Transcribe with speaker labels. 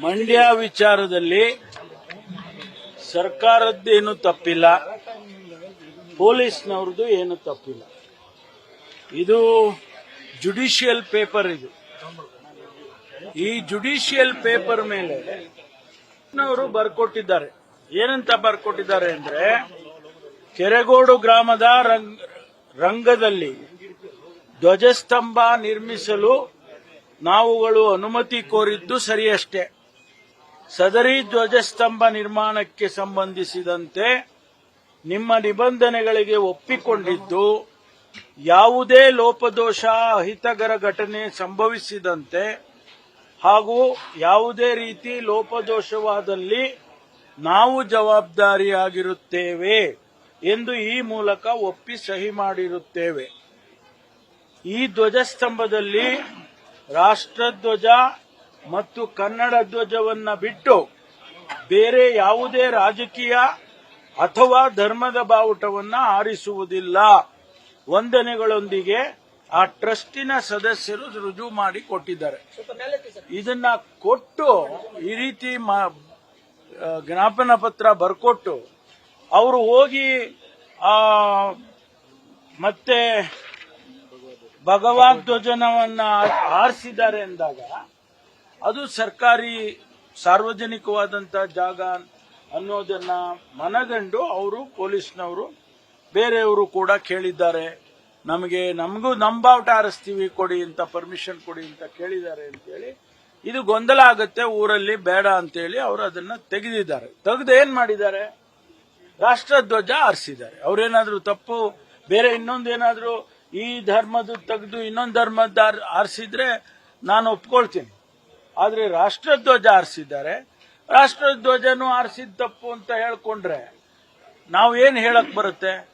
Speaker 1: ಮಂಡ್ಯ ವಿಚಾರದಲ್ಲಿ ಸರ್ಕಾರದ್ದೇನು ತಪ್ಪಿಲ್ಲ, ಪೊಲೀಸ್ನವ್ರದ್ದು ಏನು ತಪ್ಪಿಲ್ಲ. ಇದು ಜುಡಿಷಿಯಲ್ ಪೇಪರ್ ಇದು. ಈ ಜುಡಿಷಿಯಲ್ ಪೇಪರ್ ಮೇಲೆ ಅವರು ಬರ್ಕೊಟ್ಟಿದ್ದಾರೆ. ಏನಂತ ಬರ್ಕೊಟ್ಟಿದ್ದಾರೆ ಅಂದ್ರೆ, ಕೆರೆಗೋಡು ಗ್ರಾಮದ ರಂಗ್- ರಂಗದಲ್ಲಿ ಧ್ವಜಸ್ತಂಭ ನಿರ್ಮಿಸಲು ನಾವುಗಳು ಅನುಮತಿ ಕೋರಿದ್ದು ಸರಿಯಷ್ಟೇ. ಸದರಿ ಧ್ವಜಸ್ತಂಭ ನಿರ್ಮಾಣಕ್ಕೆ ಸಂಬಂಧಿಸಿದಂತೆ ನಿಮ್ಮ ನಿಬಂಧನೆಗಳಿಗೆ ಒಪ್ಪಿಕೊಂಡಿದ್ದು, ಯಾವುದೇ ಲೋಪದೋಷ, ಅಹಿತಕರ ಘಟನೆ ಸಂಭವಿಸಿದಂತೆ ಹಾಗೂ ಯಾವುದೇ ರೀತಿ ಲೋಪದೋಷವಾದಲ್ಲಿ ನಾವು ಜವಾಬ್ದಾರಿಯಾಗಿರುತ್ತೇವೆ ಎಂದು ಈ ಮೂಲಕ ಒಪ್ಪಿ ಸಹಿ ಮಾಡಿರುತ್ತೇವೆ. ಈ ಧ್ವಜಸ್ತಂಭದಲ್ಲಿ ರಾಷ್ಟ್ರಧ್ವಜ ಮತ್ತು ಕನ್ನಡ ಧ್ವಜವನ್ನ ಬಿಟ್ಟು ಬೇರೆ ಯಾವುದೇ ರಾಜಕೀಯ ಅಥವಾ ಧರ್ಮದ ಬಾವುಟವನ್ನ ಆರಿಸುವುದಿಲ್ಲ ವಂದನೆಗಳೊಂದಿಗೆ ಆ ಟ್ರಸ್ಟಿನ ಸದಸ್ಯರು ರುಜು ಮಾಡಿ ಕೊಟ್ಟಿದ್ದಾರೆ. ಇದನ್ನ ಕೊಟ್ಟು ಈ ರೀತಿ ಜ್ಞಾಪನ ಪತ್ರ ಬರ್ಕೊಟ್ಟು ಅವರು ಹೋಗಿ ಮತ್ತೆ ಭಗವದ್ ಧ್ವಜನವನ್ನ ಆರಿಸಿದ್ದಾರೆ ಎಂದಾಗ ಅದು ಸರ್ಕಾರಿ ಸಾರ್ವಜನಿಕವಾದಂತ ಜಾಗ ಅನ್ನೋದನ್ನ ಮನಗಂಡು ಅವರು ಪೊಲೀಸ್ನವರು ಬೇರೆಯವರು ಕೂಡ ಕೇಳಿದ್ದಾರೆ. ನಮಗೆ ನಮಗೂ ನಂಬಾವಟ ಬಾವುಟ ಆರಿಸ್ತೀವಿ ಕೊಡಿ ಅಂತ ಪರ್ಮಿಷನ್ ಕೊಡಿ ಅಂತ ಕೇಳಿದ್ದಾರೆ ಅಂತೇಳಿ. ಇದು ಗೊಂದಲ ಆಗುತ್ತೆ, ಊರಲ್ಲಿ ಬೇಡ ಅಂತೇಳಿ ಅವರು ಅದನ್ನ ತೆಗೆದಿದ್ದಾರೆ. ತೆಗೆದು ಏನ್ ಮಾಡಿದ್ದಾರೆ? ರಾಷ್ಟ್ರಧ್ವಜ ಆರಿಸಿದ್ದಾರೆ ಅವ್ರೇನಾದ್ರೂ ತಪ್ಪು, ಬೇರೆ ಇನ್ನೊಂದೇನಾದ್ರೂ ಈ ಧರ್ಮದ ತೆಗೆದು ಇನ್ನೊಂದು ಧರ್ಮದ ಆರ್- ಆರಿಸಿದ್ರೆ ನಾನು ಒಪ್ಕೊಳ್ತೀನಿ. ಆದರೆ ರಾಷ್ಟ್ರಧ್ವಜ ಆರಿಸಿದ್ದಾರೆ. ರಾಷ್ಟ್ರಧ್ವಜನೂ ಆರಿಸಿದ ತಪ್ಪು ಅಂತ ಹೇಳ್ಕೊಂಡ್ರೆ ನಾವು ಏನು ಹೇಳಕ್ ಬರುತ್ತೆ?